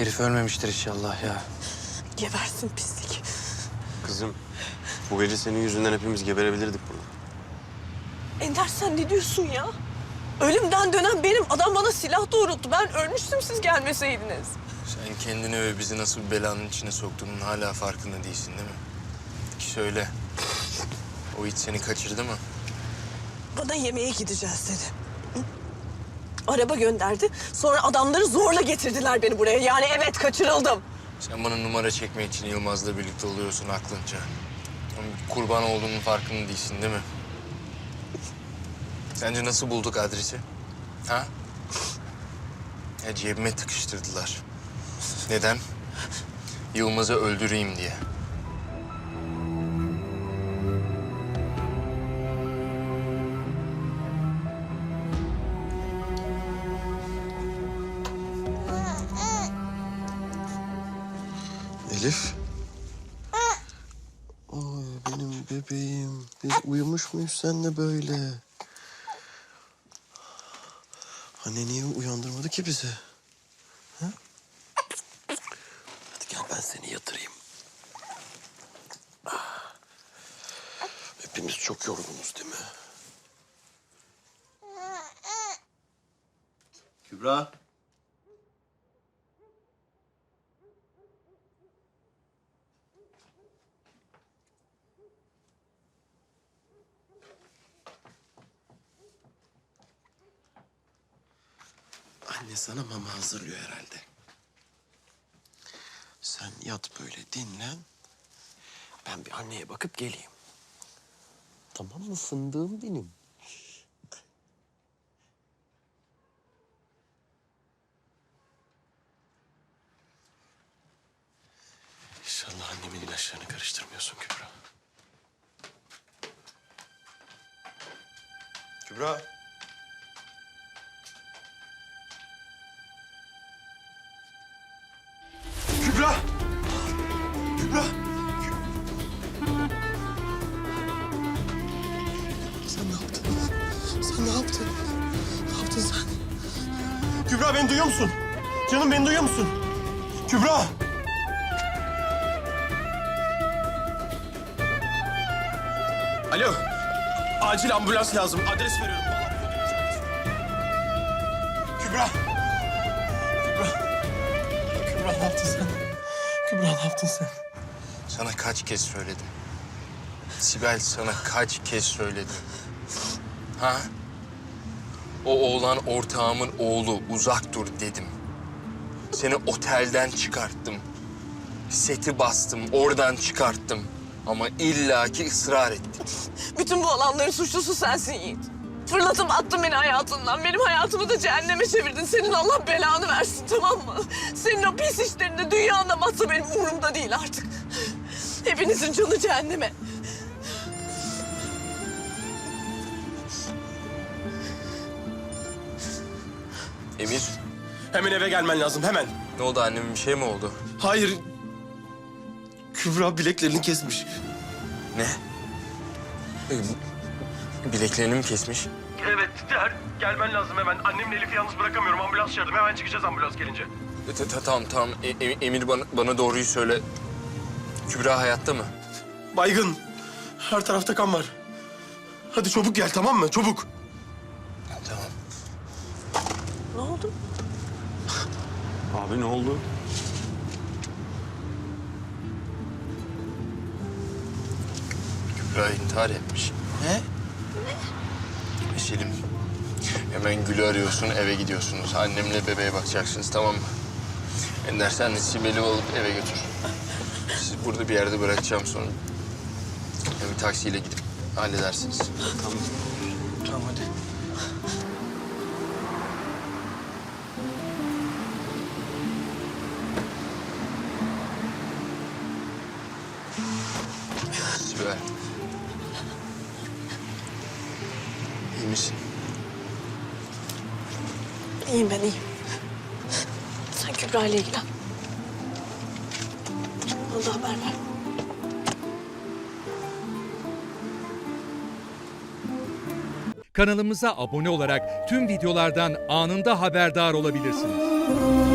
Herif ölmemiştir inşallah ya. Gebersin pislik. Kızım bu gece senin yüzünden hepimiz geberebilirdik burada. Ender sen ne diyorsun ya? Ölümden dönen benim. Adam bana silah doğrulttu. Ben ölmüştüm siz gelmeseydiniz. Sen kendini ve bizi nasıl bir belanın içine soktuğunun hala farkında değilsin değil mi? Ki söyle. O it seni kaçırdı mı? Bana yemeğe gideceğiz dedi. Araba gönderdi. Sonra adamları zorla getirdiler beni buraya. Yani evet kaçırıldım. Sen bana numara çekmek için Yılmaz'la birlikte oluyorsun aklınca. Kurban olduğunun farkında değilsin değil mi? Sence nasıl bulduk adresi? Ha? Ya cebime tıkıştırdılar. Neden? Yılmaz'ı öldüreyim diye. Elif. Oy benim bebeğim. Biz uyumuş muyuz senle böyle? Anne niye uyandırmadı ki bizi? Ha? Hadi gel ben seni yatırayım. Hepimiz çok yorgunuz değil mi? Kübra. Anne sana mama hazırlıyor herhalde. Sen yat böyle dinlen. Ben bir anneye bakıp geleyim. Tamam mı fındığım benim? İnşallah annemin ilaçlarını karıştırmıyorsun Kübra. Kübra. Ne yaptın? Ne yaptın sen? Kübra beni duyuyor musun? Canım beni duyuyor musun? Kübra! Alo. Acil ambulans lazım. Adres veriyorum. Kübra! Kübra! Kübra ne yaptın sen? Kübra ne yaptın sen? Sana kaç kez söyledim? Sibel sana kaç kez söyledim? Ha? O oğlan ortağımın oğlu uzak dur dedim. Seni otelden çıkarttım. Seti bastım, oradan çıkarttım. Ama illaki ısrar ettin. Bütün bu olanların suçlusu sensin Yiğit. Fırlatıp attın beni hayatından. Benim hayatımı da cehenneme çevirdin. Senin Allah belanı versin tamam mı? Senin o pis işlerinde dünyanda batsa benim umurumda değil artık. Hepinizin canı cehenneme. Emir, Hemen eve gelmen lazım hemen. ne oldu annemin bir şey mi oldu? Hayır. Kübra bileklerini kesmiş. Ne? Ee, Bileklerini mi kesmiş? Evet, der. Gelmen lazım hemen. Annemle Elif'i yalnız bırakamıyorum. Ambulans çağırdım. Hemen çıkacağız ambulans gelince. E, ta- ta- Tamam tamam E- E- Emir bana, bana doğruyu söyle. Kübra hayatta mı? Baygın. Her tarafta kan var. Hadi çabuk gel tamam mı? Çabuk. Ne oldu? Abi ne oldu? Kübra intihar etmiş. Ne? Selim. Hemen Gül'ü arıyorsun, eve gidiyorsunuz. Annemle bebeğe bakacaksınız, tamam mı? Ender sen de Sibel'i alıp eve götür. Siz burada bir yerde bırakacağım sonra. Yani bir taksiyle gidip halledersiniz. Tamam. Tamam hadi. Sibel. İyi misin? İyiyim ben iyiyim. Sen Kübra ile ilgilen. Bana da haber ver. Kanalımıza abone olarak tüm videolardan anında haberdar olabilirsiniz.